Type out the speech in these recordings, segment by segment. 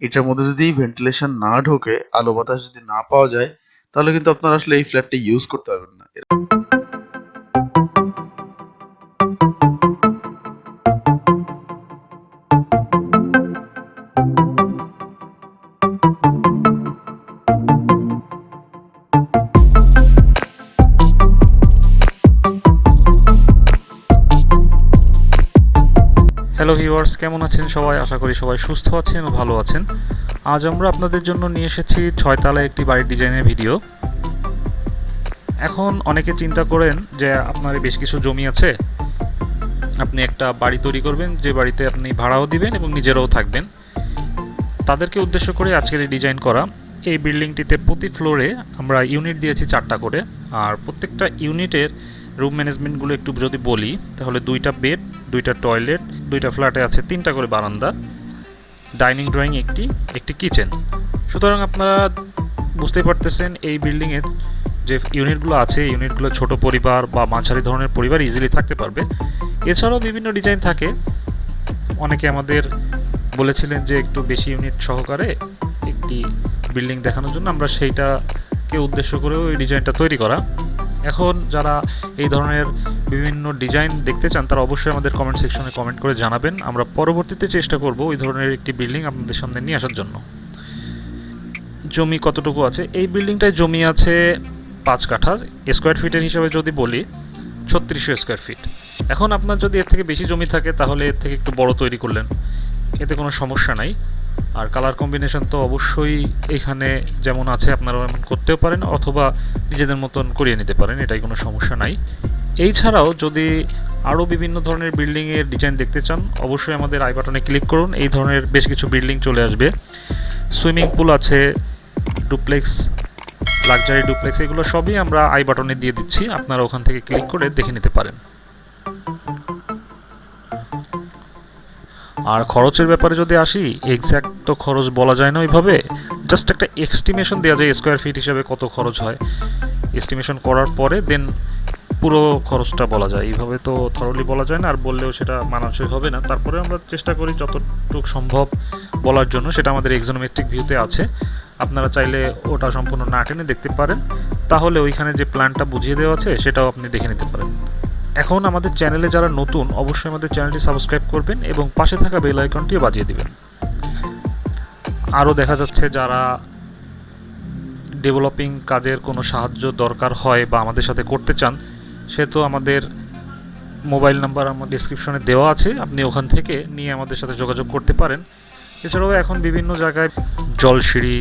এটার মধ্যে যদি ভেন্টিলেশন না ঢোকে, আলো বাতাস যদি না পাওয়া যায়, তাহলে কিন্তু আপনারা আসলে এই ফ্ল্যাটটা ইউজ করতে পারবেন না। হ্যালো ভিউয়ার্স কেমন আছেন সবাই? আশা করি সবাই সুস্থ আছেন ও ভালো আছেন। আজ আমরা আপনাদের জন্য নিয়ে এসেছি ছয়তলা একটি বাড়ির ডিজাইনের ভিডিও। এখন অনেকে চিন্তা করেন যে আপনার বেশ কিছু জমি আছে। আপনি একটা বাড়ি তৈরি করবেন, যে বাড়িতে আপনি ভাড়াও দিবেন এবং নিজেরাও থাকবেন। তাদেরকে উদ্দেশ্য করে আজকের এই ডিজাইন করা। এই বিল্ডিংটিতে প্রতি ফ্লোরে আমরা ইউনিট দিয়েছি চারটা করে। আর প্রত্যেকটা ইউনিটের রুম ম্যানেজমেন্টগুলো একটু যদি বলি, তাহলে দুইটা বেড দুইটা টয়লেট দুইটা ফ্ল্যাটে আছে তিনটা করে বারান্দা ডাইনিং ড্রয়িং একটি একটি কিচেন সুতরাং আপনারা বুঝতেই পারতেছেন এই বিল্ডিংয়ের যে ইউনিটগুলো আছে ইউনিটগুলো ছোট পরিবার বা মাঝারি ধরনের পরিবার ইজিলি থাকতে পারবে। এছাড়াও বিভিন্ন ডিজাইন থাকে। অনেকে আমাদের বলেছিলেন যে একটু বেশি ইউনিট সহকারে একটি বিল্ডিং দেখানোর জন্য। আমরা সেইটাকে উদ্দেশ্য করেও এই ডিজাইনটা তৈরি করা। এখন যারা এই ধরনের বিভিন্ন ডিজাইন দেখতে চান, তারা অবশ্যই আমাদের কমেন্ট সেকশনে কমেন্ট করে জানাবেন। আমরা পরবর্তীতে চেষ্টা করব ওই ধরনের একটি বিল্ডিং আপনাদের সামনে নিয়ে আসার জন্য। জমি কতটুকু আছে? এই বিল্ডিংটায় জমি আছে পাঁচ কাঠা স্কোয়ার ফিটের হিসাবে যদি বলি, ছত্রিশশো স্কোয়ার ফিট এখন আপনার যদি এর থেকে বেশি জমি থাকে, তাহলে এর থেকে একটু বড় তৈরি করলেন, এতে কোনো সমস্যা নাই। আর কালার কম্বিনেশন তো অবশ্যই এখানে যেমন আছে আপনারা এমন করতেও পারেন অথবা নিজেদের মতন করিয়ে নিতে পারেন, এটাই কোনো সমস্যা নাই। এই ছাড়াও যদি আরও বিভিন্ন ধরনের বিল্ডিংয়ের ডিজাইন দেখতে চান, অবশ্যই আমাদের আই বাটনে ক্লিক করুন, এই ধরনের বেশ কিছু বিল্ডিং চলে আসবে। সুইমিং পুল আছে ডুপ্লেক্স লাক্সারি ডুপ্লেক্স এগুলো সবই আমরা আই বাটনে দিয়ে দিচ্ছি, আপনারা ওখান থেকে ক্লিক করে দেখে নিতে পারেন। আর খরচের ব্যাপারে যদি আসি এক্স্যাক্ট তো খরচ বলা যায় না ওইভাবে জাস্ট একটা এস্টিমেশন দেওয়া যায় স্কোয়ার ফিট হিসাবে কত খরচ হয়। এস্টিমেশন করার পরে দেন পুরো খরচটা বলা যায়। এইভাবে তো থরলি বলা যায় না, আর বললেও সেটা মানানসই হবে না। তারপরে আমরা চেষ্টা করি যতটুকু সম্ভব বলার জন্য, সেটা আমাদের এক্সোনোমেট্রিক ভিউতে আছে। আপনারা চাইলে ওটা সম্পূর্ণ না টেনে দেখতে পারেন। তাহলে ওইখানে যে প্ল্যানটা বুঝিয়ে দেওয়া আছে, সেটাও আপনি দেখে নিতে পারেন। এখন আমাদের চ্যানেলে যারা নতুন, অবশ্যই আমাদের চ্যানেলটি সাবস্ক্রাইব করবেন এবং পাশে থাকা বেল আইকনটিও বাজিয়ে দিবেন। আরও দেখা যাচ্ছে যারা ডেভেলপিং কাজের কোনো সাহায্য দরকার হয় বা আমাদের সাথে করতে চান, সে তো আমাদের মোবাইল নাম্বার আমার ডিসক্রিপশনে দেওয়া আছে, আপনি ওখান থেকে নিয়ে আমাদের সাথে যোগাযোগ করতে পারেন। এছাড়াও এখন বিভিন্ন জায়গায় জলসিঁড়ি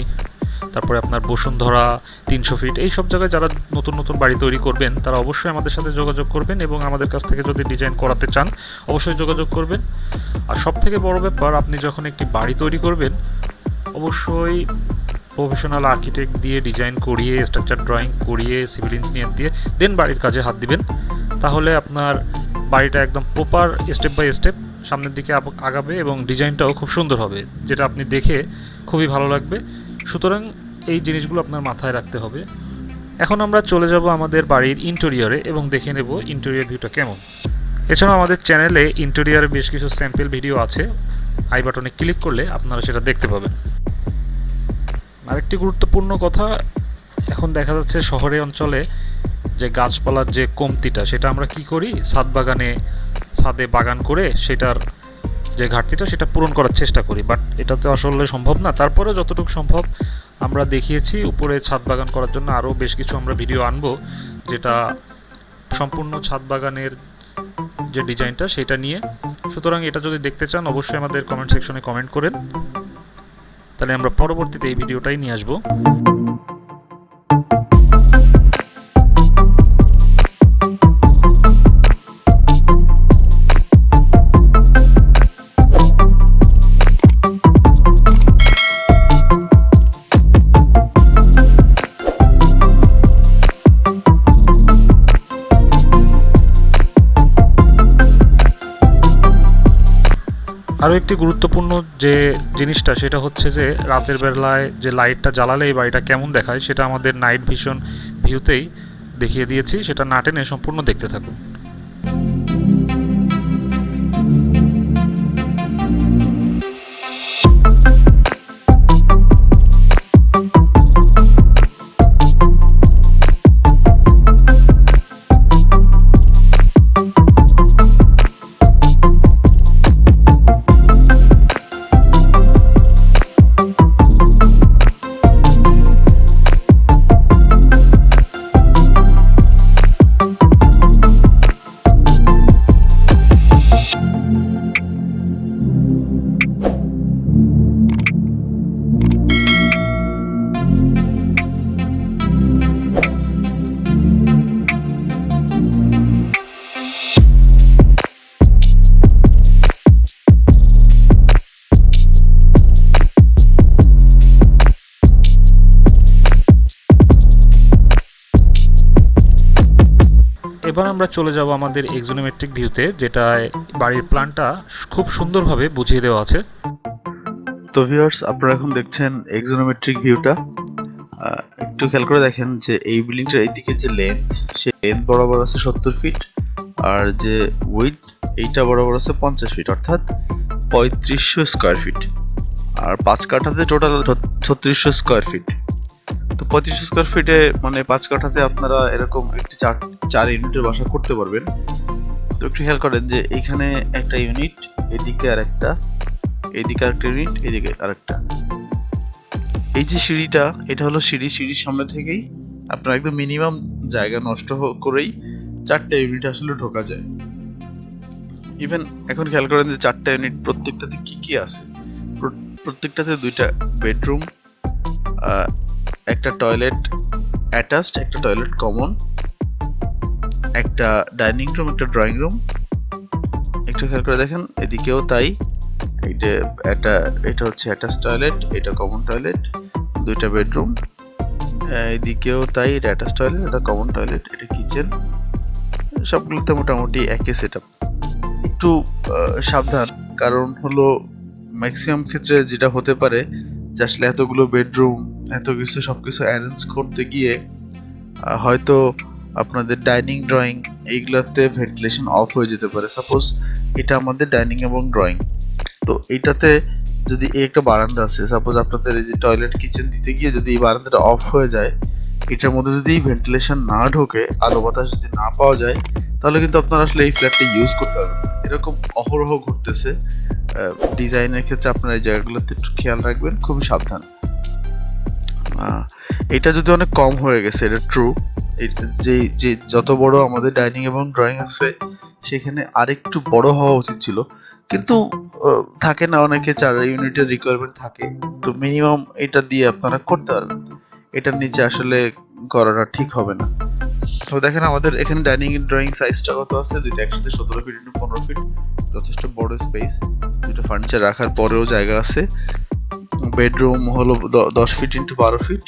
তারপরে আপনার বসুন্ধরা তিনশো ফিট এই সব জায়গায় যারা নতুন নতুন বাড়ি তৈরি করবেন, তারা অবশ্যই আমাদের সাথে যোগাযোগ করবেন এবং আমাদের কাছ থেকে যদি ডিজাইন করাতে চান, অবশ্যই যোগাযোগ করবেন। আর সব থেকে বড় ব্যাপার, আপনি যখন একটি বাড়ি তৈরি করবেন, অবশ্যই প্রফেশনাল আর্কিটেক্ট দিয়ে ডিজাইন করিয়ে স্ট্রাকচার ড্রয়িং করিয়ে সিভিল ইঞ্জিনিয়ার দিয়ে দেন বাড়ির কাজে হাত দিবেন। তাহলে আপনার বাড়িটা একদম প্রপার স্টেপ বাই স্টেপ সামনের দিকে আগাবে এবং ডিজাইনটাও খুব সুন্দর হবে, যেটা আপনি দেখে খুবই ভালো লাগবে। সুতরাং এই জিনিসগুলো আপনার মাথায় রাখতে হবে। এখন আমরা চলে যাব আমাদের বাড়ির ইন্টেরিয়রে এবং দেখে নেব ইন্টেরিয়র ভিউটা কেমন। এছাড়াও আমাদের চ্যানেলে ইন্টেরিয়রের বেশ কিছু স্যাম্পল ভিডিও আছে। আই বাটনে ক্লিক করলে আপনারা সেটা দেখতে পাবেন। আরেকটি গুরুত্বপূর্ণ কথা, এখন দেখা যাচ্ছে শহরে অঞ্চলে যে গাছপালার যে কমতিটা, সেটা আমরা কি করি? ছাদ বাগানে, ছাদে বাগান করে সেটার যে ঘাটতিটা সেটা পূরণ করার চেষ্টা করি বাট এটা তো আসলে সম্ভব না। তারপরে যতটুকু সম্ভব আমরা দেখিয়েছি, উপরে ছাদ বাগান করার জন্য আরও বেশ কিছু আমরা ভিডিও আনব, যেটা সম্পূর্ণ ছাদ বাগানের যে ডিজাইনটা সেটা নিয়ে। সুতরাং এটা যদি দেখতে চান, অবশ্যই আমাদের কমেন্ট সেকশনে কমেন্ট করেন। তাহলে আমরা পরবর্তীতে এই ভিডিওটাই নিয়ে আসব। একটি গুরুত্বপূর্ণ যে জিনিসটা, সেটা হচ্ছে যে রাতের বেলায় যে লাইটটা জ্বালালে এই বাড়িটা কেমন দেখায়, সেটা আমাদের নাইট ভিশন ভিউতেই দেখিয়ে দিয়েছি। সেটা না টেনে সম্পূর্ণ দেখতে থাকুন। এবার আমরা চলে যাব আমাদের এক্সোনোমেট্রিক ভিউতে যেটা বাড়ির প্ল্যানটা খুব সুন্দরভাবে বুঝিয়ে দেওয়া আছে। তো ভিউয়ার্স আপনারা এখন দেখছেন এক্সোনোমেট্রিক ভিউটা একটু খেয়াল করে দেখেন যে এই বিল্ডিংটার এইদিকে যে লেন্থ সে লেন্থ বরাবর আছে সত্তর ফিট আর যে উইথ এইটা বরাবর আছে পঞ্চাশ ফিট অর্থাৎ পঁয়ত্রিশশো স্কোয়ার ফিট আর পাঁচ কাঠাতে টোটাল ছত্রিশশো স্কোয়ার ফিট তো পঁয়ত্রিশশো স্কোয়ার ফিটে মানে পাঁচ কাঠাতে আপনারা এরকম একটি চার চার ইউনিটের বাসা করতে পারবেন। তো একটু খেয়াল করেন যে এখানে একটা ইউনিট, এদিকে আর একটা এইদিকে আরেকটা ইউনিট, এদিকে আরেকটা এই যে সিঁড়িটা, এটা হলো সিঁড়ি। সিঁড়ির সামনে থেকেই আপনার একদম মিনিমাম জায়গা নষ্ট করেই চারটা ইউনিট আসলে ঢোকা যায়। ইভেন এখন খেয়াল করেন যে চারটা ইউনিট প্রত্যেকটাতে কি কি আছে? প্রত্যেকটাতে দুইটা বেডরুম একটা টয়লেট অ্যাটাচড, একটা টয়লেট কমন একটা ডাইনিং রুম একটা ড্রয়িং রুম একটু খেয়াল করে দেখেন, এদিকেও তাই। এই যে একটা, এটা হচ্ছে অ্যাটাচ টয়লেট এটা কমন টয়লেট দুইটা বেডরুম এদিকেও তাই, এটা অ্যাটাচ টয়লেট এটা কমন টয়লেট এটা কিচেন সবগুলোতে মোটামুটি একই সেট একটু সাবধান, কারণ হলো ম্যাক্সিমাম ক্ষেত্রে যেটা হতে পারে যে আসলে এতগুলো বেডরুম এত কিছু সবকিছু অ্যারেঞ্জ করতে গিয়ে হয়তো আপনাদের ডাইনিং ড্রয়িং এইগুলাতে ভেন্টিলেশন অফ হয়ে যেতে পারে। সাপোজ এটা আমাদের ডাইনিং এবং ড্রয়িং তো এইটাতে যদি এই একটা বারান্দা আছে সাপোজ আপনাদের এই যে টয়লেট কিচেন দিতে গিয়ে যদি এই বারান্দাটা অফ হয়ে যায়, এটার মধ্যে যদি ভেন্টিলেশন না ঢোকে, আলো বাতাস যদি না পাওয়া যায়, তাহলে কিন্তু আপনারা আসলে এই ফ্ল্যাটটা ইউজ করতে পারবেন। এরকম অহরহ ঘটতেছে। ডিজাইনের ক্ষেত্রে আপনারা এই জায়গাগুলোতে একটু খেয়াল রাখবেন, খুবই সাবধান। এটা যদি অনেক কম হয়ে গেছে, এটা ট্রু যে যে যত বড় আমাদের ডাইনিং এবং ড্রয়িং আছে, সেখানে আরেকটু বড় হওয়া উচিত ছিল। কিন্তু থাকে না, অনেকে চার ইউনিটের রিকোয়ারমেন্ট থাকে। তো মিনিমাম এটা দিয়ে আপনারা করতে পারবেন। এটার নিচে আসলে করাটা ঠিক হবে না। তো দেখেন, আমাদের এখানে ডাইনিং ড্রয়িং সাইজটা কত আছে? দুইটা একসাথে সতেরো ফিট ইন্টু পনেরো ফিট যথেষ্ট বড় স্পেস দুটো ফার্নিচার রাখার পরেও জায়গা আছে। বেডরুম হলো দশ ফিট ইন্টু বারো ফিট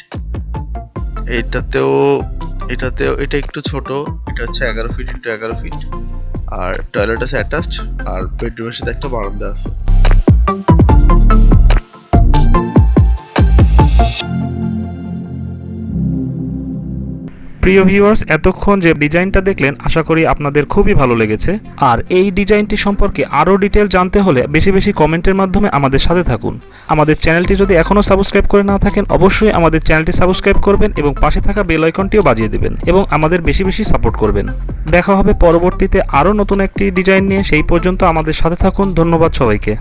এটাতেও এটাতেও, এটা একটু ছোট, এটা হচ্ছে এগারো ফিট ইন্টু এগারো ফিট আর টয়লেট আছে অ্যাটাচড আর বেডরুমের সাথে একটা বারান্দা আছে। প্রিয় ভিউয়ার্স এতক্ষণ যে ডিজাইনটা দেখলেন, আশা করি আপনাদের খুবই ভালো লেগেছে। আর এই ডিজাইনটি সম্পর্কে আরও ডিটেল জানতে হলে বেশি বেশি কমেন্টের মাধ্যমে আমাদের সাথে থাকুন। আমাদের চ্যানেলটি যদি এখনও সাবস্ক্রাইব করে না থাকেন, অবশ্যই আমাদের চ্যানেলটি সাবস্ক্রাইব করবেন এবং পাশে থাকা বেল আইকনটিও বাজিয়ে দেবেন এবং আমাদের বেশি বেশি সাপোর্ট করবেন। দেখা হবে পরবর্তীতে আরও নতুন একটি ডিজাইন নিয়ে, সেই পর্যন্ত আমাদের সাথে থাকুন, ধন্যবাদ সবাইকে।